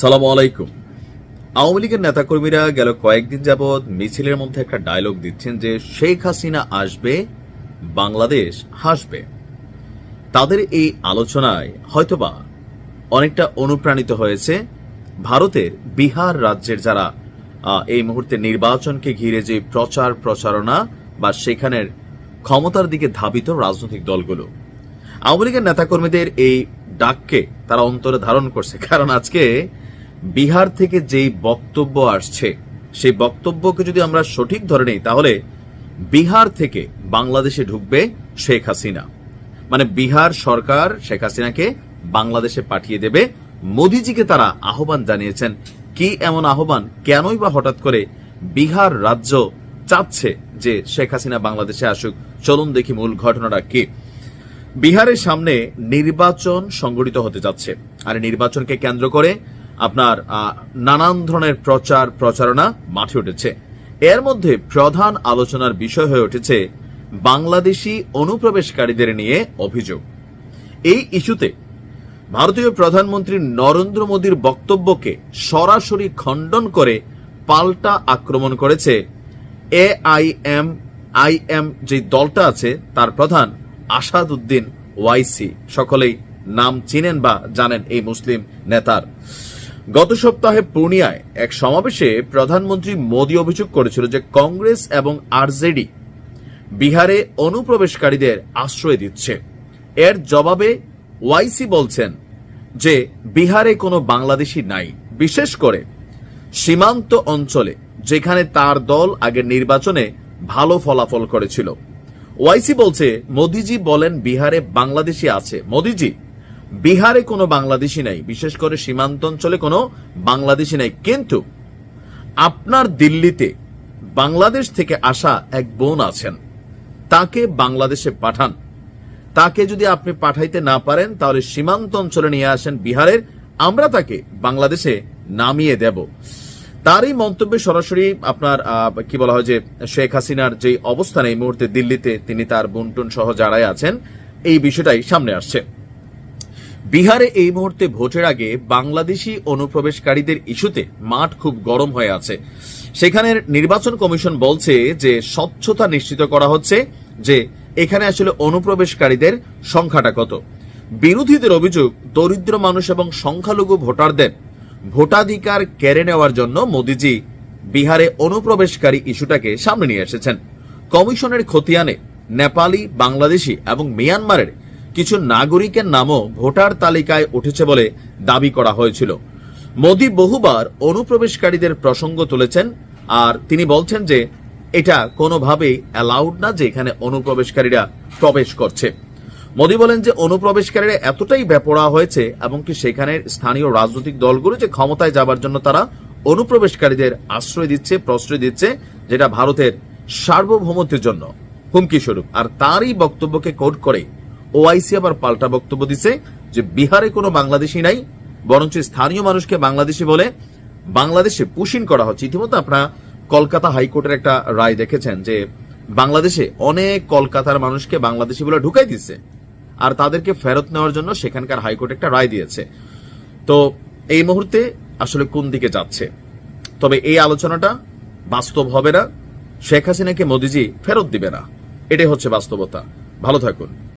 সালাম আলাইকুম। আওয়ামী লীগের নেতাকর্মীরা গেল কয়েকদিন যাবৎ মিছিলের মধ্যে একটা ডায়লগ দিচ্ছেন যে শেখ হাসিনা আসবে, বাংলাদেশ হাসবে। তাদের এই আলোচনায় হয়তোবা অনেকটা অনুপ্রাণিত হয়েছে ভারতের বিহার রাজ্যের যারা এই মুহূর্তে নির্বাচনকে ঘিরে যে প্রচার, প্রচারণা বা সেখানের ক্ষমতার দিকে ধাবিত রাজনৈতিক দলগুলো। আওয়ামী লীগের নেতাকর্মীদের এই ডাককে তারা অন্তরে ধারণ করছে। কারণ আজকে বিহার থেকে যেই বক্তব্য আসছে, সেই বক্তব্যকে যদি আমরা সঠিক ধরে নেই, তাহলে বিহার থেকে বাংলাদেশে ঢুকবে শেখ হাসিনা। মানে বিহার সরকার শেখ হাসিনাকে বাংলাদেশে পাঠিয়ে দেবে। মোদিজিকে তারা আহ্বান জানিয়েছেন। কি এমন আহ্বান? কেনই বা হঠাৎ করে বিহার রাজ্য চাচ্ছে যে শেখ হাসিনা বাংলাদেশে আসুক? চলুন দেখি মূল ঘটনাটা কি। বিহারের সামনে নির্বাচন সংগঠিত হতে যাচ্ছে। আর নির্বাচনকে কেন্দ্র করে আপনার নানান ধরনের প্রচার, প্রচারণা মাঠে উঠেছে। এর মধ্যে প্রধান আলোচনার বিষয় হয়ে উঠেছে বাংলাদেশি অনুপ্রবেশকারীদের নিয়ে অভিযোগ। এই ইস্যুতে ভারতীয় প্রধানমন্ত্রী নরেন্দ্র মোদীর বক্তব্যকে সরাসরি খণ্ডন করে পাল্টা আক্রমণ করেছে এআইএম, আইএম যে দলটা আছে, তার প্রধান আসাদ উদ্দিন ওয়াইসি। সকলেই নাম চিনেন বা জানেন এই মুসলিম নেতার। গত সপ্তাহে পূর্ণিয়ায় এক সমাবেশে প্রধানমন্ত্রী মোদী অভিযোগ করেছিল যে কংগ্রেস এবং আরজেডি বিহারে অনুপ্রবেশকারীদের আশ্রয় দিচ্ছে। এর জবাবে ওয়াইসি বলছেন যে বিহারে কোনো বাংলাদেশি নাই। বিশেষ করে সীমান্ত অঞ্চলে, যেখানে তার দল আগের নির্বাচনে ভালো ফলাফল করেছিল। ওয়াইসি বলছে, মোদিজি বলেন বিহারে বাংলাদেশি আছে। মোদিজি বিহারে কোনো বাংলাদেশি নাই, বিশেষ করে সীমান্ত অঞ্চলে কোনো বাংলাদেশি নাই। কিন্তু আপনার দিল্লিতে বাংলাদেশ থেকে আসা এক বোন আছেন, তাকে বাংলাদেশে পাঠান। তাকে যদি আপনি পাঠাইতে না পারেন, তাহলে সীমান্ত অঞ্চলে নিয়ে আসেন বিহারের, আমরা তাকে বাংলাদেশে নামিয়ে দেব। তারই মন্তব্যে সরাসরি আপনার কি বলা হয় যে, শেখ হাসিনার যে অবস্থান এই মুহূর্তে দিল্লিতে, তিনি তার বুনটুন সহ যারাই আছেন, এই বিষয়টাই সামনে আসছে। বিহারে এই মুহূর্তে ভোটের আগে বাংলাদেশি অনুপ্রবেশকারীদের ইস্যুতে মাঠ খুব গরম হয়ে আছে। সেখানের নির্বাচন কমিশন বলছে যে স্বচ্ছতা নিশ্চিত করা হচ্ছে যে এখানে আসলে অনুপ্রবেশকারীদের সংখ্যাটা কত। বিরোধীদের অভিযোগ, দরিদ্র মানুষ এবং সংখ্যালঘু ভোটারদের ভোটাধিকার কেড়ে নেওয়ার জন্য মোদিজি বিহারে অনুপ্রবেশকারী ইস্যুটাকে সামনে নিয়ে এসেছেন। কমিশনের খতিয়ানে নেপালি, বাংলাদেশি এবং মিয়ানমারের কিছু নাগরিকের নামও ভোটার তালিকায় উঠেছে বলে দাবি করা হয়েছিল। মোদি বহুবার অনুপ্রবেশকারীদের প্রসঙ্গ তুলেছেন আর তিনি বলছেন যে এটা কোনোভাবেই অ্যালাউড না যে এখানে অনুপ্রবেশকারীরা প্রবেশ করছে। মোদি বলেন যে অনুপ্রবেশকারীরা এতটাই বেপরা হয়েছে এবং কি সেখানের স্থানীয় রাজনৈতিক দলগুলো যে ক্ষমতায় যাবার জন্য তারা অনুপ্রবেশকারীদের আশ্রয় দিচ্ছে, প্রশ্রয় দিচ্ছে, যেটা ভারতের সার্বভৌমত্বের জন্য। হুমকি স্বরূপ। আর তারই বক্তব্যকে কোট করে ওআইসি আবার পাল্টা বক্তব্য দিচ্ছে যে বিহারে কোনো বাংলাদেশি নাই, বরঞ্চ স্থানীয় মানুষকে বাংলাদেশি বলে বাংলাদেশে পুশিন করা হচ্ছে। ইতিমধ্যে আপনারা কলকাতা হাইকোর্টের একটা রায় দেখেছেন যে বাংলাদেশে অনেক কলকাতার মানুষকে বাংলাদেশি বলে ঢুকাই দিচ্ছে আর তাদেরকে ফেরত নেওয়ার জন্য সেখানকার হাইকোর্ট একটা রায় দিয়েছে। তো এই মুহূর্তে আসলে কোন দিকে যাচ্ছে? তবে এই আলোচনাটা বাস্তব হবে না। শেখ হাসিনাকে মোদিজি ফেরত দিবে না। এটাই হচ্ছে বাস্তবতা। ভালো থাকুন।